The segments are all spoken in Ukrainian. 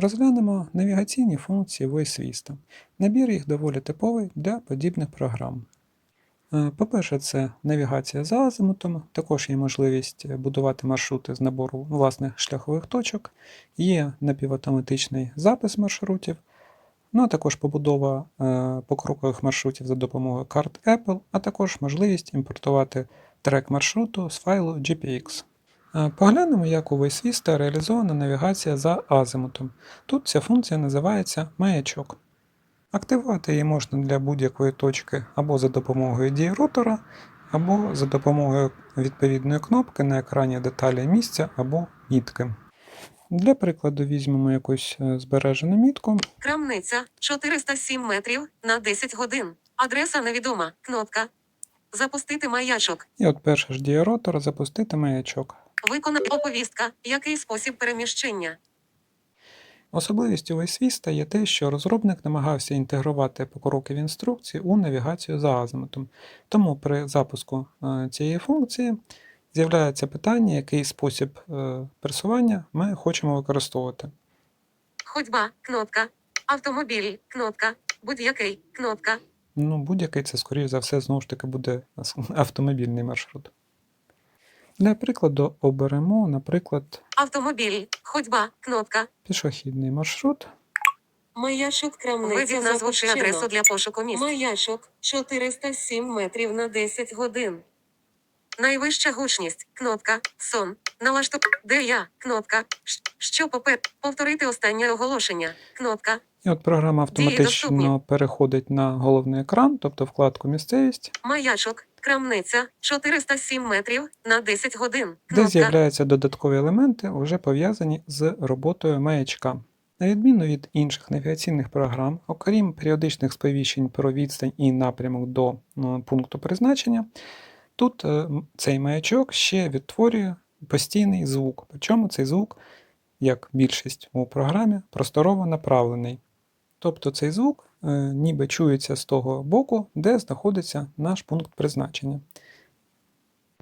Розглянемо навігаційні функції VoiceVista. Набір їх доволі типовий для подібних програм. Е, По-перше, це навігація за азимутом, також є можливість будувати маршрути з набору власних шляхових точок, є напівавтоматичний запис маршрутів, ну а також побудова е, покрокових маршрутів за допомогою карт Apple, а також можливість імпортувати трек маршруту з файлу GPX. Поглянемо, як у VoiceVista реалізована навігація за азимутом. Тут ця функція називається маячок. Активувати її можна для будь-якої точки або за допомогою дії ротора, або за допомогою відповідної кнопки на екрані деталі місця або мітки. Для прикладу візьмемо якусь е, збережену мітку. Крамниця 407 метрів на 10 годин. Адреса невідома. Кнопка. Запустити маячок. І от перша ж дія ротора запустити маячок. Виконати оповістка. Який спосіб переміщення? Особливістю VoiceVista є те, що розробник намагався інтегрувати покрокові інструкції у навігацію за азимутом. Тому при запуску е, цієї функції з'являється питання, який спосіб е, пересування ми хочемо використовувати. Ходьба. Кнопка. Автомобіль. Кнопка. Будь-який. Кнопка. Ну, будь-який це, скоріш за все, знову ж таки буде автомобільний маршрут. Для прикладу оберемо, наприклад, Автомобіль. Ходьба. Кнопка. пішохідний маршрут. Маячок крамниця Введіть назву чи адресу для пошуку місць. Маячок 407 метрів на 10 годин. Найвища гучність. Кнопка. Сон. Налаштуй. Де я? Кнопка. Що попер? Повторити останнє оголошення. Кнопка. І от програма автоматично переходить на головний екран, тобто вкладку Місцевість, Маячок. Крамниця 407 метрів на 10 годин. де з'являються додаткові елементи, вже пов'язані з роботою маячка. На відміну від інших навігаційних програм, окрім періодичних сповіщень про відстань і напрямок до ну, пункту призначення, тут е, цей маячок ще відтворює постійний звук. Причому цей звук, як більшість у програмі, просторово направлений. Тобто цей звук е, ніби чується з того боку, де знаходиться наш пункт призначення.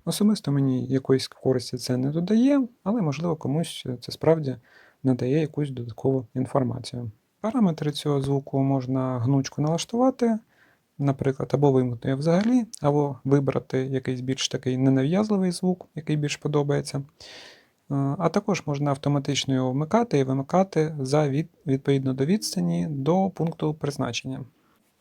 Особисто мені якоїсь користі це не додає, але можливо комусь це справді надає якусь додаткову інформацію. Параметри цього звуку можна гнучко налаштувати, наприклад, або вимкнути взагалі, або вибрати якийсь більш такий ненав'язливий звук, який більш подобається. Е, А також можна автоматично його вмикати і вимикати за від, відповідно до відстані до пункту призначення.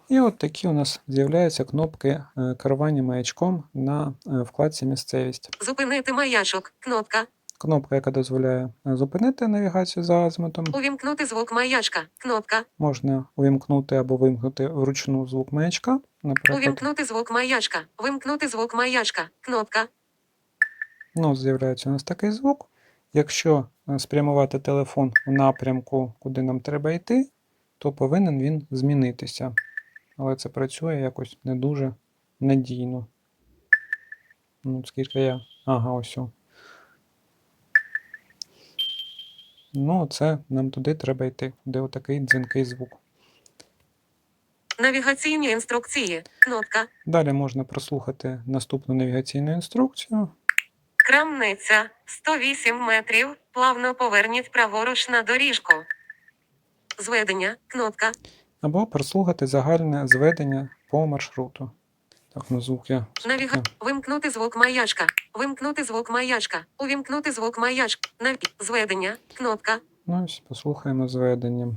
І от такі у нас з'являються кнопки е, керування маячком на е, вкладці Місцевість. Зупинити маячок. Кнопка. Кнопка, яка дозволяє зупинити навігацію за азимутом. Увімкнути звук маячка. Кнопка. Можна увімкнути або вимкнути вручну звук маячка. Наприклад, Увімкнути звук маячка. Вимкнути звук маячка. Кнопка. ну, з'являється у нас такий звук. Якщо е, спрямувати телефон у напрямку, куди нам треба йти, то повинен він змінитися. Але це працює якось не дуже надійно. Ну, скільки я. Ага, ось. Ну, це нам туди треба йти, де отакий дзвінкий звук. Навігаційні інструкції. Кнопка. Далі можна прослухати наступну навігаційну інструкцію. Крамниця 108 метрів. Плавно поверніть праворуч на доріжку. Зведення. Кнопка. Або прослухати загальне зведення по маршруту. Так, ну звук я. Навіга... Вимкнути звук маячка. Вимкнути звук маячка. Увімкнути звук маячка. Наві... Зведення. Кнопка. Ну, ось послухаємо зведення.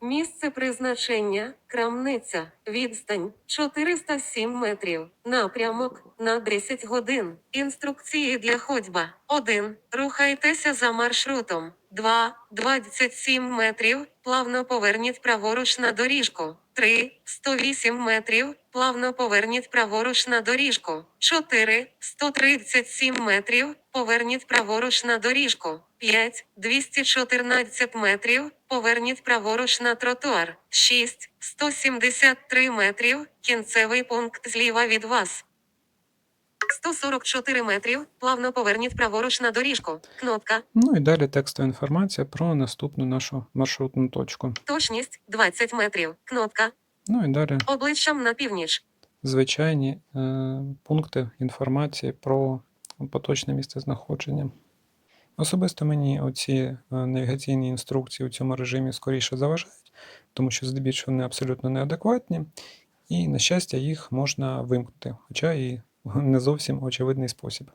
Місце призначення крамниця. Відстань 407 метрів. Напрямок на 10 годин. Інструкції для ходьба. 1. Рухайтеся за маршрутом. 2. 27 метрів. Плавно поверніть праворуч на доріжку. 3. 108 метрів. Плавно поверніть праворуч на доріжку. 4. 137 метрів. Поверніть праворуч на доріжку. 5. 214 метрів. Поверніть праворуч на тротуар. 6. 173 метрів. Кінцевий пункт зліва від вас. 144 метрів. Плавно поверніть праворуч на доріжку. Кнопка. Ну і далі текстова інформація про наступну нашу маршрутну точку. Точність 20 метрів. Кнопка. Ну і далі Обличчям на північ. звичайні е, пункти інформації про поточне місце знаходження. Особисто мені оці е, навігаційні інструкції у цьому режимі скоріше заважають, тому що здебільшого вони абсолютно неадекватні, і, на щастя, їх можна вимкнути, хоча і не зовсім очевидний спосіб.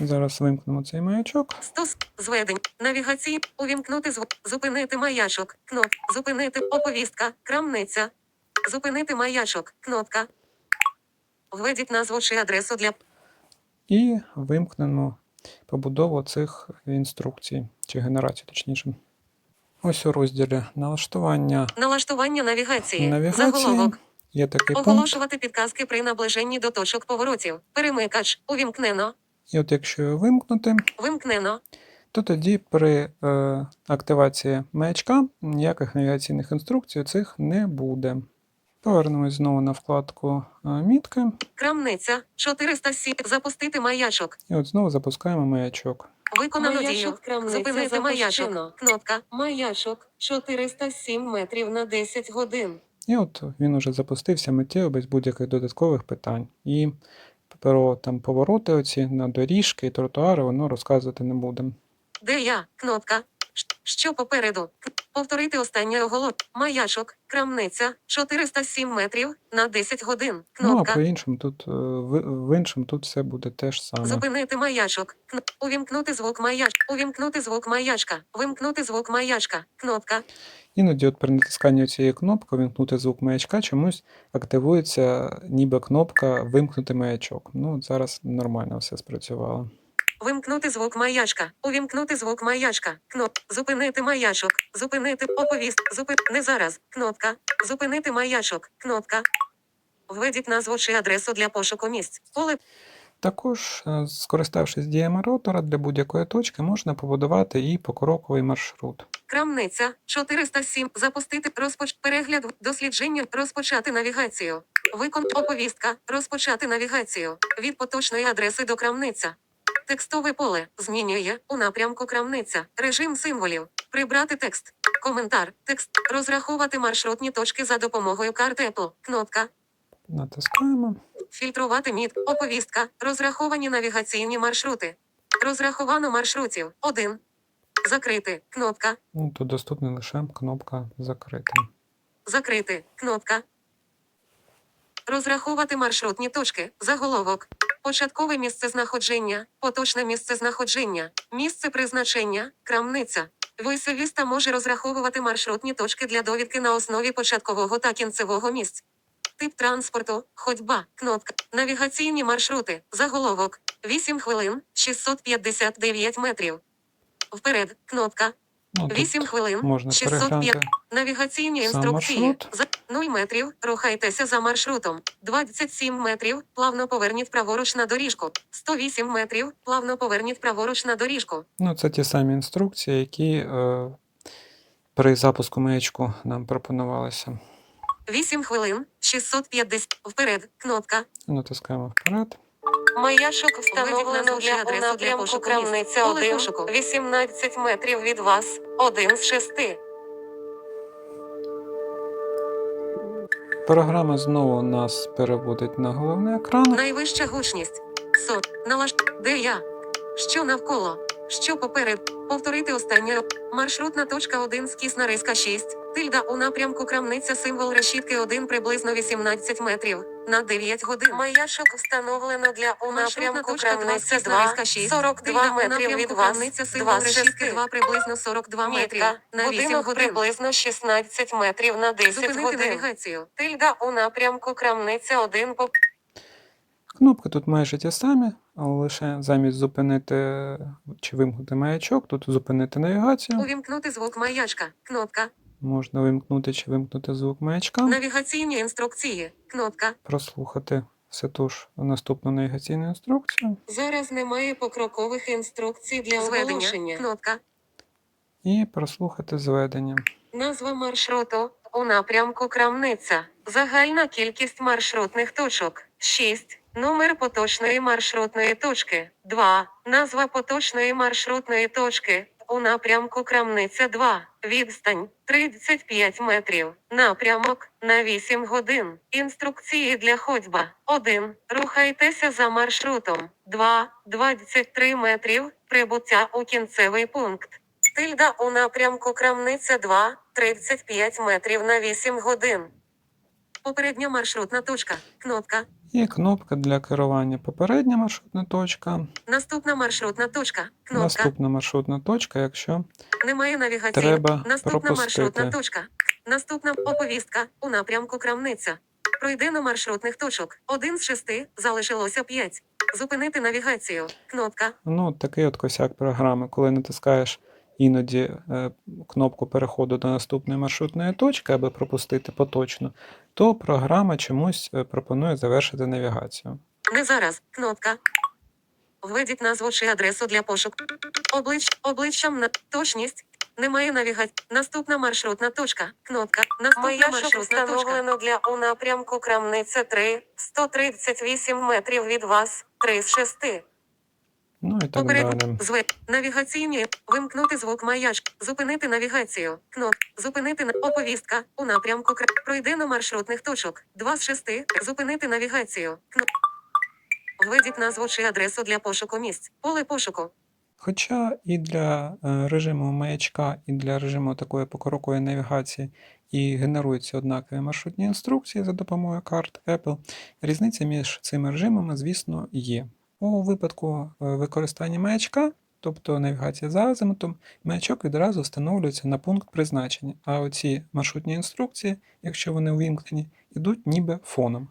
Зараз вимкнемо цей маячок. Стос. Зведень. Навігації. Увімкнути звук. Зупинити маячок. Кноп. Зупинити. Оповістка. Крамниця. Зупинити маячок. Кнопка. Введіть назву чи адресу для І вимкнемо побудову цих інструкцій, чи генерацію, точніше. Ось у розділі налаштування налаштування навігації. навігації Заголовок. є такий пункт. Оголошувати підказки при наближенні до точок поворотів. Перемикач. Увімкнено. І от якщо його вимкнути, Вимкнено. то тоді при е, активації маячка ніяких навігаційних інструкцій цих не буде. Повернемось знову на вкладку е, мітки, Крамниця. 407. Запустити маячок. і от знову запускаємо маячок. Виконано дію. Маячок крамниця Зупинити маячок. Кнопка. Маячок 407 метрів на 10 годин. І от він уже запустився миттєво без будь-яких додаткових питань. І про там повороти оці на доріжки і тротуари воно розказувати не буде. Де я? Кнопка. Що попереду? Повторити останнє оголошення. Маячок. Крамниця. 407 метрів на 10 годин. Ну, а Кнопка. по іншому тут е, в, в іншому тут все буде те ж саме. Зупинити маячок. Кн- Увімкнути звук маячка. Увімкнути звук маячка. Вимкнути звук маячка. Кнопка. Іноді от при натисканні цієї кнопки вимкнути звук маячка чомусь активується ніби кнопка вимкнути маячок. Ну, зараз нормально все спрацювало. Вимкнути звук маячка. Увімкнути звук маячка. Кноп. Зупинити маячок. Зупинити оповіст. Зупин. Не зараз. Кнопка. Зупинити маячок. Кнопка. Введіть назву чи адресу для пошуку місць. Поле Також, е, скориставшись діями ротора, для будь-якої точки можна побудувати і покроковий маршрут. Крамниця 407. Запустити розпоч перегляд дослідження. Розпочати навігацію. Викон оповістка. Розпочати навігацію. Від поточної адреси до крамниця. Текстове поле змінює у напрямку крамниця. Режим символів. Прибрати текст. Коментар. Текст. Розраховувати маршрутні точки за допомогою карти Apple. Кнопка. Натискаємо. Фільтрувати міт. Оповістка. Розраховані навігаційні маршрути. Розраховано маршрутів. 1. Закрити. Кнопка. Ну, тут доступна лише кнопка закрити. Закрити. Кнопка. Розраховувати маршрутні точки. Заголовок. Початкове місце знаходження. Поточне місце знаходження. Місце призначення. Крамниця. Войсовіста може розраховувати маршрутні точки для довідки на основі початкового та кінцевого місць. Тип транспорту. Ходьба. Кнопка. Навігаційні маршрути. Заголовок. 8 хвилин. 659 метрів. Вперед. Кнопка. Ну, 8 хвилин. можна 605. Навігаційні інструкції. За 0 метрів. Рухайтеся за маршрутом. 27 метрів. Плавно поверніть праворуч на доріжку. 108 метрів. Плавно поверніть праворуч на доріжку. Ну, це ті самі інструкції, які е, при запуску маячку нам пропонувалися. 8 хвилин. 650. Вперед. Кнопка. Натискаємо вперед. Маячок встановлено для- у напрямку Крамниця один. 18 метрів від вас. Один з шести. Програма знову нас переводить на головний екран. Найвища гучність. Со. Налаш. Де я? Що навколо? Що поперед? Повторити останнє. Маршрутна точка 1 скісна риска 6. Тильда у напрямку крамниця символ решітки 1 приблизно 18 метрів. На 9 годин. Маячок встановлено для у напрямку Крамниця скісна 2, риска 6. 42 метрів від вас, крамниця символ 2 решітки 2 приблизно 42 метрів. На 8 годин. приблизно 16 метрів на 10 Зупинити годин. навігацію. Тильда у напрямку Крамниця 1 по Кнопки тут майже ті самі, але лише замість зупинити чи вимкнути маячок, тут зупинити навігацію. Увімкнути звук маячка. Кнопка. Можна вимкнути чи вимкнути звук маячка, Навігаційні інструкції. Кнопка. прослухати все ту ж наступну навігаційну інструкцію Зараз немає покрокових інструкцій для Зведення. оголошення. Кнопка. і прослухати зведення. Назва маршруту у напрямку Крамниця. Загальна кількість маршрутних точок 6. Номер поточної маршрутної точки 2. Назва поточної маршрутної точки у напрямку Крамниця 2. Відстань 35 метрів. Напрямок на 8 годин. Інструкції для ходьба. 1. Рухайтеся за маршрутом. 2. 23 метрів. Прибуття у кінцевий пункт. Тильда у напрямку Крамниця 2, 35 метрів на 8 годин. Попередня маршрутна точка. Кнопка. Є кнопка для керування попередня маршрутна точка, Наступна маршрутна точка. Кнопка. наступна маршрутна точка, якщо Немає навігації. треба Наступна маршрутна точка. Наступна оповістка у напрямку Крамниця. Пройдено маршрутних точок. Один з шести, залишилося п'ять. Зупинити навігацію. Кнопка. Ну, такий от косяк програми, коли натискаєш іноді е, кнопку переходу до наступної маршрутної точки, аби пропустити поточну, то програма чомусь е, пропонує завершити навігацію. Не зараз. Кнопка. Введіть назву чи адресу для пошуку. Облич, обличчям на точність. Немає навігації. Наступна маршрутна точка. Кнопка. Наступна маршрутна точка. встановлено для у напрямку Крамниця 3, 138 метрів від вас, 3 з 6. Ну і так Поперед далі. зве навігаційні вимкнути звук маяч, зупинити навігацію. Кнop зупинити на оповістка у напрямку Кра... пройдено маршрутних точок. 2 з 6. Зупинити навігацію. Кноп. Введіть назву чи адресу для пошуку місць. Поле пошуку. Хоча і для е, режиму маячка, і для режиму такої покрокової навігації і генеруються однакові маршрутні інструкції за допомогою карт Apple, різниця між цими режимами, звісно, є. У випадку е, використання маячка, тобто навігація за азимутом, маячок відразу встановлюється на пункт призначення, а оці маршрутні інструкції, якщо вони увімкнені, йдуть ніби фоном.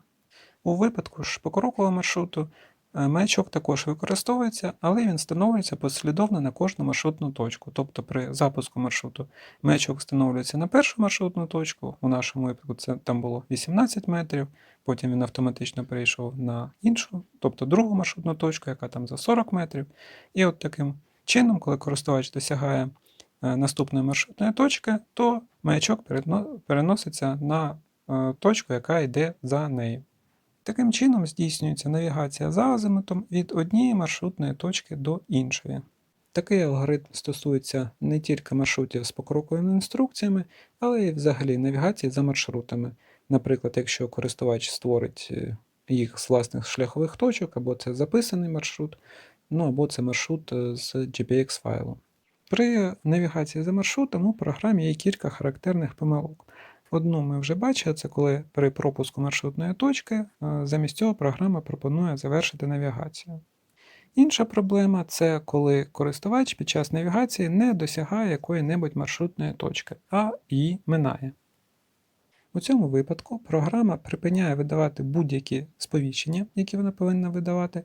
У випадку ж покрокового маршруту Маячок також використовується, але він встановлюється послідовно на кожну маршрутну точку. Тобто при запуску маршруту маячок встановлюється на першу маршрутну точку, у нашому випадку це там було 18 метрів, потім він автоматично перейшов на іншу, тобто другу маршрутну точку, яка там за 40 метрів. І от таким чином, коли користувач досягає е, наступної маршрутної точки, то маячок переноситься на е, точку, яка йде за нею. Таким чином здійснюється навігація за азимутом від однієї маршрутної точки до іншої. Такий алгоритм стосується не тільки маршрутів з покроковими інструкціями, але й взагалі навігації за маршрутами. Наприклад, якщо користувач створить е, їх з власних шляхових точок, або це записаний маршрут, ну або це маршрут е, з GPX файлу. При навігації за маршрутом у програмі є кілька характерних помилок. Одну ми вже бачили, це коли при пропуску маршрутної точки е, замість цього програма пропонує завершити навігацію. Інша проблема це коли користувач під час навігації не досягає якої-небудь маршрутної точки, а її минає. У цьому випадку програма припиняє видавати будь-які сповіщення, які вона повинна видавати,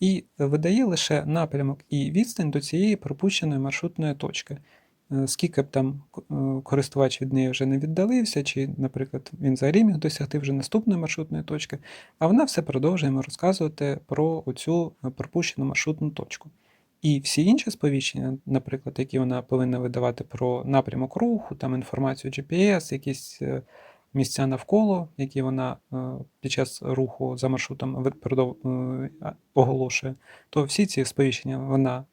і видає лише напрямок і відстань до цієї пропущеної маршрутної точки. Е, Скільки б там е, користувач від неї вже не віддалився, чи, наприклад, він взагалі міг досягти вже наступної маршрутної точки, а вона все продовжує розказувати про оцю е, пропущену маршрутну точку. І всі інші сповіщення, наприклад, які вона повинна видавати про напрямок руху, там інформацію GPS, якісь місця навколо, які вона під час руху за маршрутом оголошує, то всі ці сповіщення вона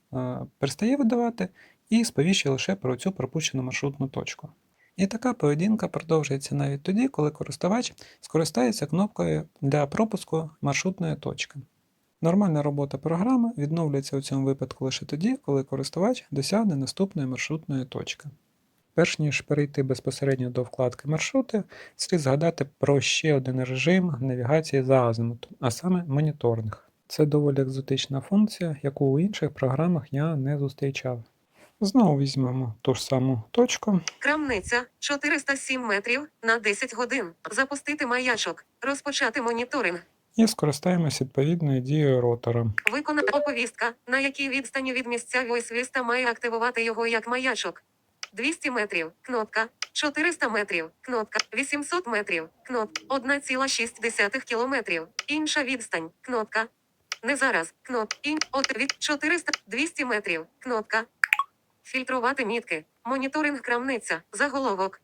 перестає видавати і сповіщує лише про цю пропущену маршрутну точку. І така поведінка продовжується навіть тоді, коли користувач скористається кнопкою для пропуску маршрутної точки. Нормальна робота програми відновлюється у цьому випадку лише тоді, коли користувач досягне наступної маршрутної точки. Перш ніж перейти безпосередньо до вкладки маршрути, слід згадати про ще один режим навігації за азимутом, а саме моніторинг. Це доволі екзотична функція, яку у інших програмах я не зустрічав. Знову візьмемо ту ж саму точку. Крамниця 407 метрів на 10 годин. Запустити маячок. Розпочати моніторинг. і скористаємось відповідною дією ротора. Викона оповістка, на якій відстані від місця войсвіста має активувати його як маячок. 200 метрів. Кнопка. 400 метрів. Кнопка. 800 метрів. Кнопка. 1,6 кілометрів. Інша відстань. Кнопка. Не зараз. Кноп. Ін. От від 400. 200 метрів. Кнопка. Фільтрувати мітки. Моніторинг крамниця. Заголовок.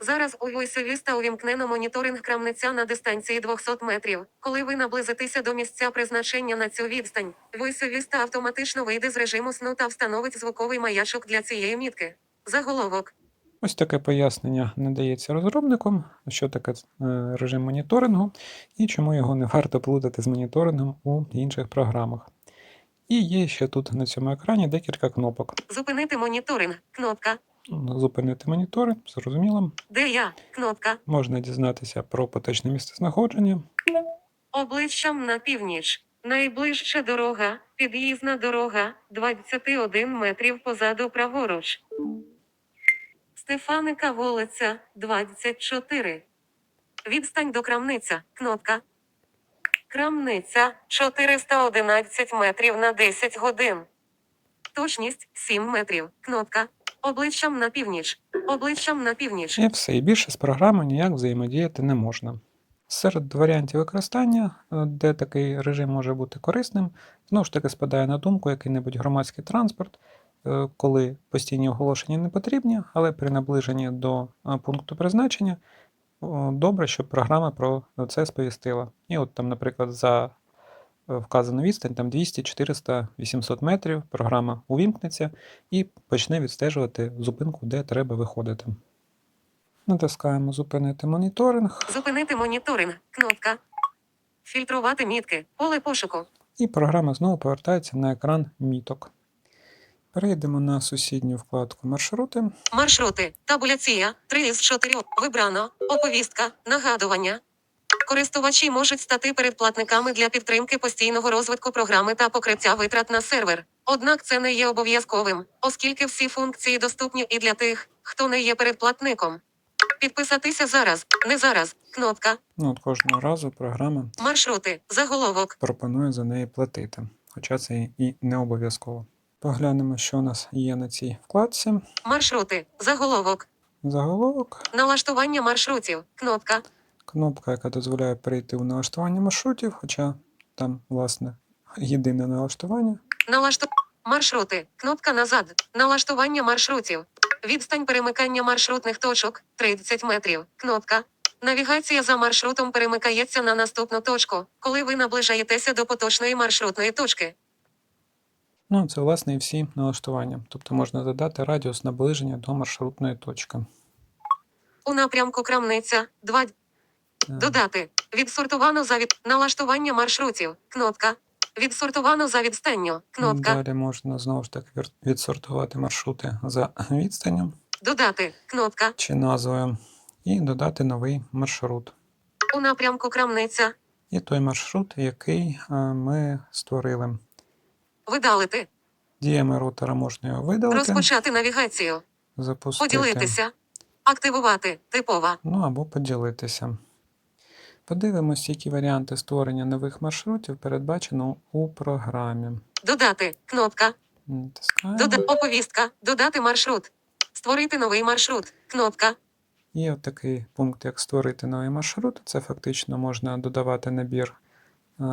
Зараз у войсовіста увімкнено моніторинг крамниця на дистанції 200 метрів. Коли ви наблизитеся до місця призначення на цю відстань, войсовіста автоматично вийде з режиму сну та встановить звуковий маячок для цієї мітки. Заголовок. Ось таке пояснення надається розробникам, що таке е, режим моніторингу і чому його не варто плутати з моніторингом у інших програмах. І є ще тут на цьому екрані декілька кнопок. Зупинити моніторинг. Кнопка. Зупинити монітори, зрозуміло. Де я? Кнопка. Можна дізнатися про поточне місцезнаходження. Обличчям на північ. Найближча дорога, під'їзна дорога, 21 метрів позаду праворуч. Стефаника вулиця, 24. Відстань до крамниця. Кнопка. Крамниця 411 метрів на 10 годин. Точність 7 метрів. Кнопка. Обличчям на північ. Обличчям на північ. І все, і більше з програмою ніяк взаємодіяти не можна. Серед варіантів використання, е, де такий режим може бути корисним, знову ж таки спадає на думку який-небудь громадський транспорт, е, коли постійні оголошення не потрібні, але при наближенні до е, пункту призначення добре, щоб програма про це сповістила. І от там, наприклад, за е, вказану відстань, там 200, 400, 800 метрів, програма увімкнеться і почне відстежувати зупинку, де треба виходити. Натискаємо Зупинити моніторинг, Зупинити моніторинг. Кнопка. Фільтрувати мітки. Поле пошуку. і програма знову повертається на екран міток. Перейдемо на сусідню вкладку маршрути. Маршрути. Табуляція. 3 із 4. Вибрано. Оповістка. Нагадування. Користувачі можуть стати передплатниками для підтримки постійного розвитку програми та покриття витрат на сервер. Однак це не є обов'язковим, оскільки всі функції доступні і для тих, хто не є передплатником. Підписатися зараз. Не зараз. Кнопка. Ну, от кожного разу програма Маршрути. Заголовок. пропонує за неї платити, хоча це і не обов'язково. Поглянемо, що у нас є на цій вкладці. Маршрути. Заголовок. Заголовок, Налаштування маршрутів. Кнопка. кнопка, яка дозволяє перейти у налаштування маршрутів, хоча там, власне, єдине налаштування. Налашту... Маршрути. Кнопка назад. Налаштування маршрутів. Відстань перемикання маршрутних точок 30 метрів. Кнопка. Навігація за маршрутом перемикається на наступну точку, коли ви наближаєтеся до поточної маршрутної точки. Ну, це, власне, і всі налаштування. Тобто можна задати радіус наближення до маршрутної точки. У напрямку крамниця 2. Е, Додати. Відсортовано за від... налаштування маршрутів. Кнопка. Відсортовано за відстанню. Кнопка. Далі можна знову ж таки відсортувати маршрути за відстанню Додати. Кнопка. чи назвою, і додати новий маршрут. У напрямку крамниця. І той маршрут, який е, ми створили. Видалити. Діями рутера можна його видалити, Розпочати навігацію. запустити, Поділитися. Активувати. Типова. ну або поділитися. Подивимось, які варіанти створення нових маршрутів передбачено у програмі. Додати. Кнопка. Дода... Оповістка. Додати маршрут. Створити новий маршрут. Кнопка. Є такий пункт, як створити новий маршрут. Це фактично можна додавати набір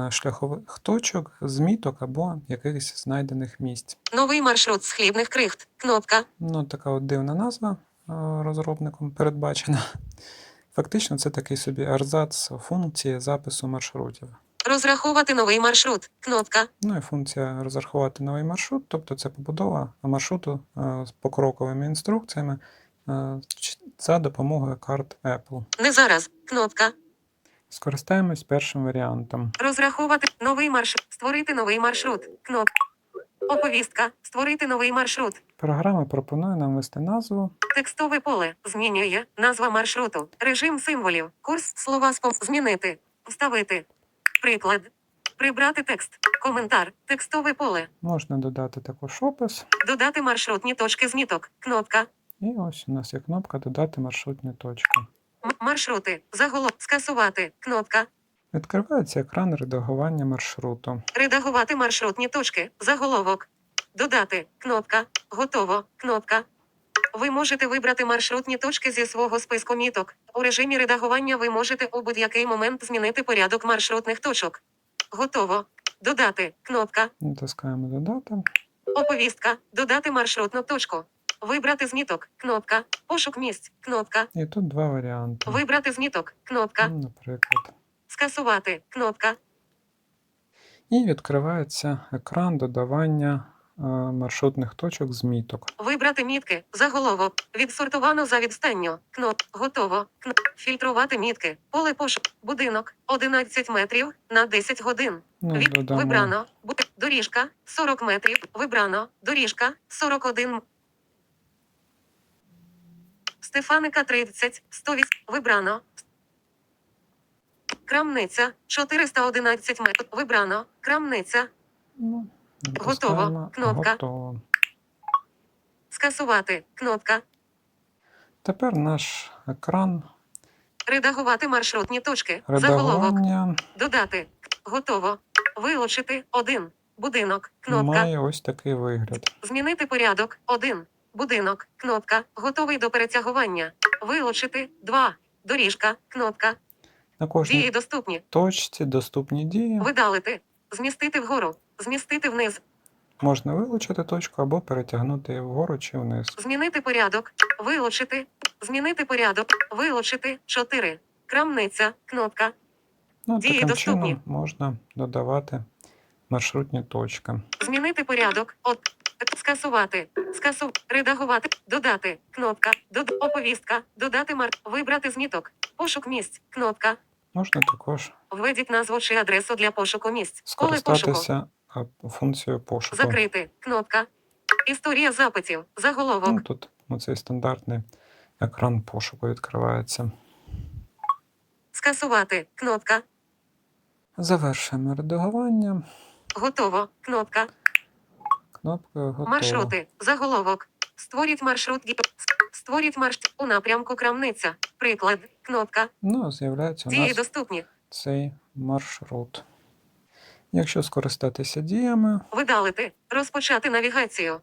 шляхових точок, зміток або якихось знайдених місць. Новий маршрут з хлібних крихт. Кнопка. Ну, така от дивна назва е, розробником передбачена. Фактично, це такий собі арзац функції запису маршрутів. Розраховувати новий маршрут. Кнопка. Ну і функція розрахувати новий маршрут, тобто це побудова маршруту е, з покроковими інструкціями е, за допомогою карт Apple. Не зараз. Кнопка. Скористаємось першим варіантом. Розраховувати новий маршрут. Створити новий маршрут. Кнопка. Оповістка. Створити новий маршрут. Програма пропонує нам ввести назву Текстове поле. Змінює. Назва маршруту. Режим символів. Курс. Слова спом. Змінити. Вставити. Приклад. Прибрати текст. Коментар. Текстове поле. Можна додати також опис. Додати маршрутні точки зміток. Кнопка. І ось у нас є кнопка Додати маршрутні точки. Маршрути. Заголовок. Скасувати. Кнопка. Відкривається екран редагування маршруту. Редагувати маршрутні точки. Заголовок. Додати. Кнопка. Готово. Кнопка. Ви можете вибрати маршрутні точки зі свого списку міток. У режимі редагування ви можете у будь-який момент змінити порядок маршрутних точок. Готово. Додати. Кнопка. Натискаємо Додати. Оповістка. Додати маршрутну точку. Вибрати з міток. Кнопка. Пошук місць. Кнопка. І тут два варіанти. Вибрати з міток. Кнопка. Ну, Наприклад. Скасувати. Кнопка. І відкривається екран додавання е, маршрутних точок з міток. Вибрати мітки. Заголовок. Відсортовано за відстанню. Кноп. Готово. Кноп. Фільтрувати мітки. Поле пошук. Будинок. 11 метрів на 10 годин. Ну, Від... додамо Вибрано. Бу... Доріжка. 40 метрів. Вибрано. Доріжка. 41. Стефаника 30. 108. Вибрано. Крамниця. 411 метрів. Вибрано. Крамниця. Ну, Готово. Кнопка. Готово. Скасувати. Кнопка. Тепер наш екран Редагувати маршрутні точки. Заголовок. редагування Додати. Готово. Вилучити. 1. Будинок. Кнопка. має ось такий вигляд. Змінити порядок. 1. Будинок. Кнопка. Готовий до перетягування. Вилучити. 2. Доріжка. Кнопка. На кожній Дії доступні. точці доступні дії. Видалити. Змістити вгору. Змістити вниз. Можна вилучити точку або перетягнути вгору чи вниз. Змінити порядок. Вилучити. Змінити порядок. Вилучити. 4. Крамниця. Кнопка. Ну, Дії таким доступні. чином можна додавати маршрутні точки. Змінити порядок. От. Скасувати. Скасу. Редагувати. Додати. Кнопка. Дод... Оповістка. Додати мар. Вибрати з міток. Пошук місць. Кнопка. Можна також Введіть назву чи адресу для пошуку місць. Скористатися функцією пошуку. Закрити. Кнопка. Історія запитів. Заголовок. Ну, тут оцей стандартний екран пошуку відкривається. Скасувати. Кнопка. Завершуємо редагування. Готово. Кнопка. Кнопкою готово. Маршрути. Заголовок. Створіть маршрут. Створіть маршрут у напрямку крамниця. Приклад. Кнопка. Ну, з'являється у Дії доступні. цей маршрут. Якщо скористатися діями, Видалити. Розпочати навігацію.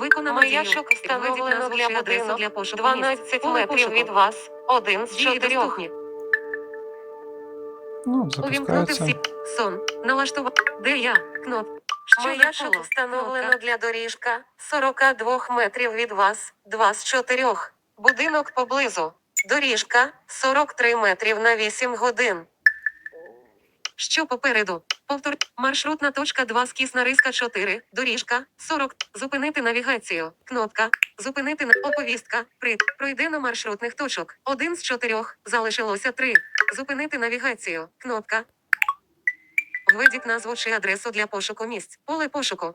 Виконано встановлено назву для чи адресу для пошуку 12 місць. Метрів від вас. Один з чотирьох. ну, Увімкнути всі. Сон. Налаштувати. Де я? Кноп. Що навколо? встановлено для доріжка 42 метрів від вас, 2 з 4. Будинок поблизу. Доріжка 43 метрів на 8 годин. Що попереду? Повтор. Маршрутна точка 2 скісна риска 4. Доріжка 40. Зупинити навігацію. Кнопка. Зупинити на оповістка. При. Пройдено маршрутних точок. Один з чотирьох. Залишилося три. Зупинити навігацію. Кнопка. Введіть назву чи адресу для пошуку місць. Поле пошуку.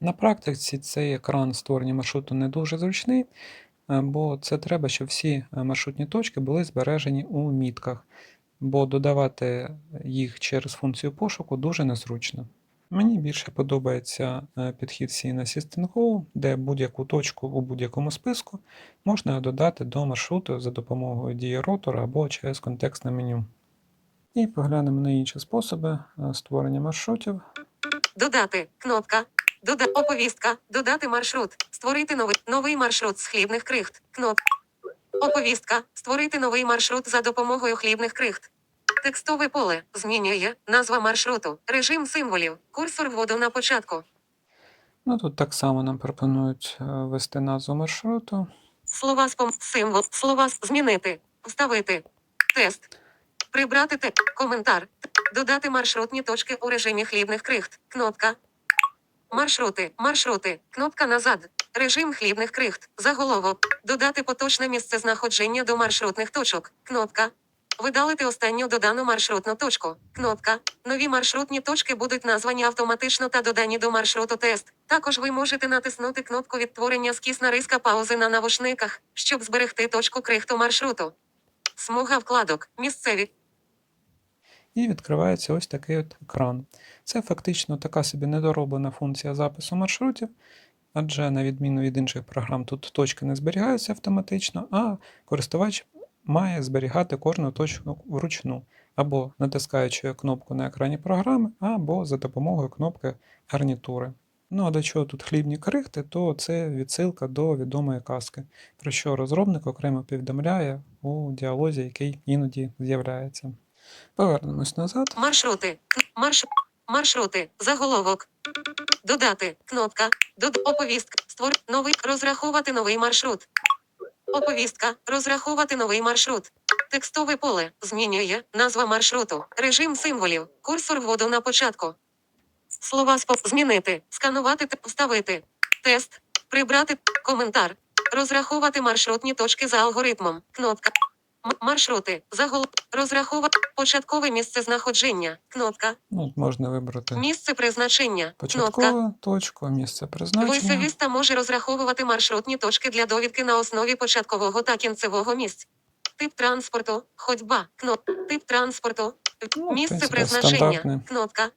На практиці цей екран створення маршруту не дуже зручний, е, бо це треба, щоб всі е, маршрутні точки були збережені у мітках, бо додавати їх через функцію пошуку дуже незручно. Мені більше подобається е, підхід CN Assistant Go, де будь-яку точку у будь-якому списку можна додати до маршруту за допомогою дії ротора або через контекстне меню. І поглянемо на інші способи е, створення маршрутів. Додати. Кнопка. Дода. Оповістка. Додати маршрут. Створити новий новий маршрут з хлібних крихт. Кнопка. Оповістка. Створити новий маршрут за допомогою хлібних крихт. Текстове поле змінює назва маршруту, режим символів, курсор вводу на початку. Ну тут так само нам пропонують е, ввести назву маршруту. Слова спом символ, слова змінити, вставити. Тест. Прибрати те. Коментар. Додати маршрутні точки у режимі хлібних крихт. Кнопка. Маршрути. Маршрути. Кнопка назад. Режим хлібних крихт. Заголовок. Додати поточне місце знаходження до маршрутних точок. Кнопка. Видалити останню додану маршрутну точку. Кнопка. Нові маршрутні точки будуть названі автоматично та додані до маршруту тест. Також ви можете натиснути кнопку відтворення скісна риска паузи на навушниках, щоб зберегти точку крихту маршруту. Смуга вкладок. Місцеві. І відкривається ось такий от екран. Це фактично така собі недороблена функція запису маршрутів, адже на відміну від інших програм тут точки не зберігаються автоматично, а користувач має зберігати кожну точку вручну, або натискаючи кнопку на екрані програми, або за допомогою кнопки гарнітури. Ну а до чого тут хлібні крихти, то це відсилка до відомої казки, про що розробник окремо повідомляє у діалозі, який іноді з'являється. Повернемось назад. Маршрути. Марш... Маршрути. Заголовок. Додати. Кнопка. Дод... Оповістка. Створ... Новий. Розраховувати новий маршрут. Оповістка. Розраховувати новий маршрут. Текстове поле. Змінює. Назва маршруту. Режим символів. Курсор вводу на початку. Слова спов змінити, сканувати та вставити. Тест. Прибрати коментар. Розраховувати маршрутні точки за алгоритмом. Кнопка. Маршрути. Загол. Розраховувати. Початкове місце знаходження. Кнопка. Ну, от можна вибрати Місце призначення. Кнопка. початкову точку, місце призначення. Войсовіста може розраховувати маршрутні точки для довідки на основі початкового та кінцевого місць. Тип транспорту, ходьба, кноп, тип транспорту, Ну, місце принципі, призначення, стандартне. кнопка,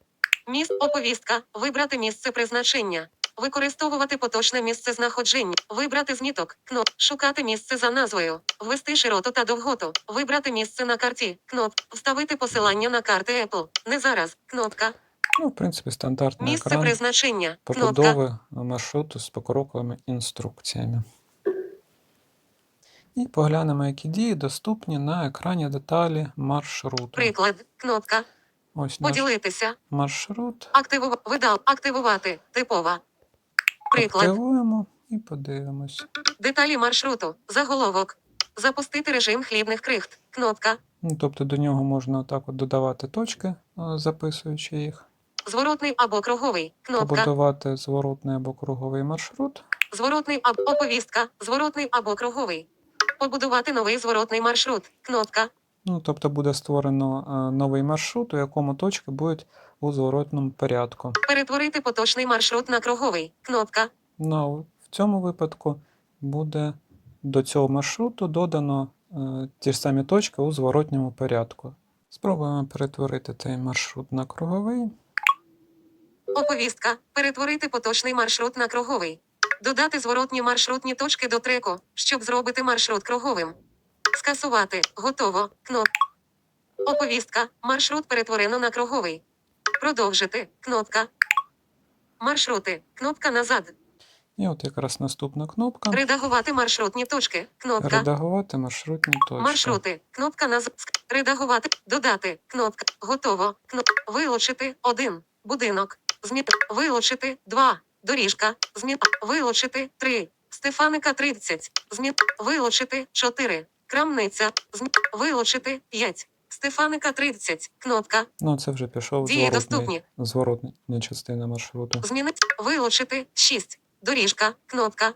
міст, оповістка, вибрати місце призначення, використовувати поточне місце знаходження, вибрати зніток, кноп, шукати місце за назвою, ввести широту та довготу, вибрати місце на карті, кноп, вставити посилання на карти Apple, не зараз, кнопка, Ну, в принципі, стандартний місце екран призначення, кнопка. побудови маршруту з покроковими інструкціями. І поглянемо, які дії доступні на екрані деталі маршруту. Приклад, кнопка, Ось поділитися, маршрут. Активу... Видал. Активувати. Типова. Приклад. Активуємо і подивимось. Деталі маршруту. Заголовок. Запустити режим хлібних крихт. Кнопка. Ну, тобто до нього можна так от додавати точки, е, записуючи їх, Зворотний або круговий. Кнопка. побудувати зворотний або круговий маршрут. Зворотний або оповістка. Зворотний або круговий. Побудувати новий зворотний маршрут. Кнопка. Ну, тобто буде створено е, новий маршрут, у якому точки будуть у зворотному порядку. Перетворити поточний маршрут на круговий. Кнопка. Ну, в цьому випадку буде до цього маршруту додано е, ті ж самі точки у зворотньому порядку. Спробуємо перетворити цей маршрут на круговий. Оповістка. Перетворити поточний маршрут на круговий. Додати зворотні маршрутні точки до треку, щоб зробити маршрут круговим. Скасувати. Готово. Кноп. Оповістка. Маршрут перетворено на круговий. Продовжити. Кнопка. Маршрути. Кнопка назад. І от якраз наступна кнопка. Редагувати маршрутні точки. Кнопка. Редагувати маршрутні точки. Маршрути. Кнопка назад. Редагувати. Додати. Кнопка. Готово. Кноп. Вилучити. Один. Будинок. Зміт. Вилучити. Два. Доріжка. Зміт. Вилучити. Три. Стефаника 30. Зміт. Вилучити. Чотири. Крамниця. Вилучити. П'ять. Стефаника 30. Кнопка. Ну, це вже пішов Дії зворотний, доступні. зворотна частина маршруту. Змінити. Вилучити. Шість. Доріжка. Кнопка.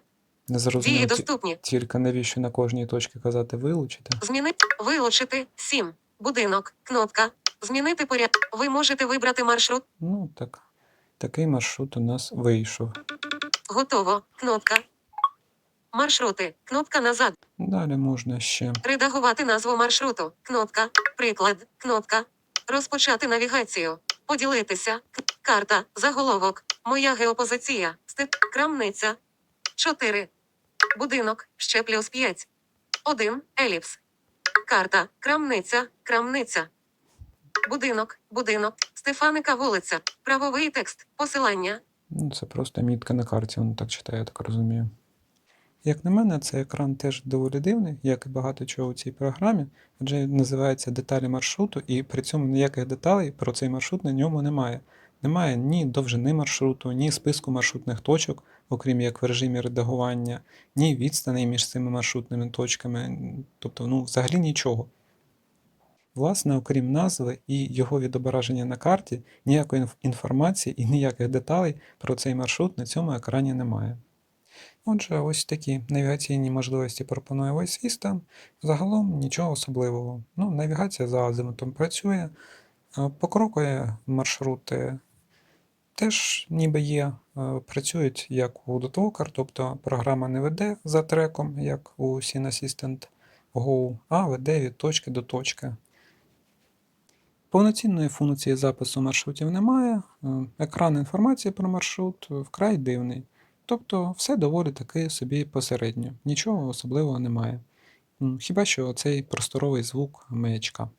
Не зрозуміло ті- доступні. тільки навіщо на кожній точці казати вилучити. Змінити. Вилучити. 7. Будинок. Кнопка. Змінити поряд. Ви можете вибрати маршрут. Ну, так. Такий маршрут у нас вийшов. Готово. Кнопка. Маршрути. Кнопка назад. Далі можна ще. Редагувати назву маршруту. Кнопка. Приклад. Кнопка. Розпочати навігацію. Поділитися. Карта. Заголовок. Моя геопозиція. Степ. Крамниця. 4. Будинок. Ще плюс 5. 1. Еліпс. Карта. Крамниця. Крамниця. Будинок. Будинок. Стефаника вулиця. Правовий текст. Посилання. Ну, це просто мітка на карті, воно так читає, я так розумію. Як на мене, цей екран теж доволі дивний, як і багато чого у цій програмі, адже називається деталі маршруту, і при цьому ніяких деталей про цей маршрут на ньому немає. Немає ні довжини маршруту, ні списку маршрутних точок, окрім як в режимі редагування, ні відстаней між цими маршрутними точками, тобто, ну, взагалі нічого. Власне, окрім назви і його відображення на карті, ніякої інформації і ніяких деталей про цей маршрут на цьому екрані немає. Отже, ось такі навігаційні можливості пропонує Voice System. Загалом нічого особливого. Ну, навігація за азимутом працює, е, покрокові маршрути теж ніби є, е, працюють як у Dotwalker, тобто програма не веде за треком, як у Scene Assistant Go, а веде від точки до точки. Повноцінної функції запису маршрутів немає. е, Екран інформації про маршрут вкрай дивний. Тобто все доволі таки собі посередньо, нічого особливого немає. Хіба що цей просторовий звук маячка.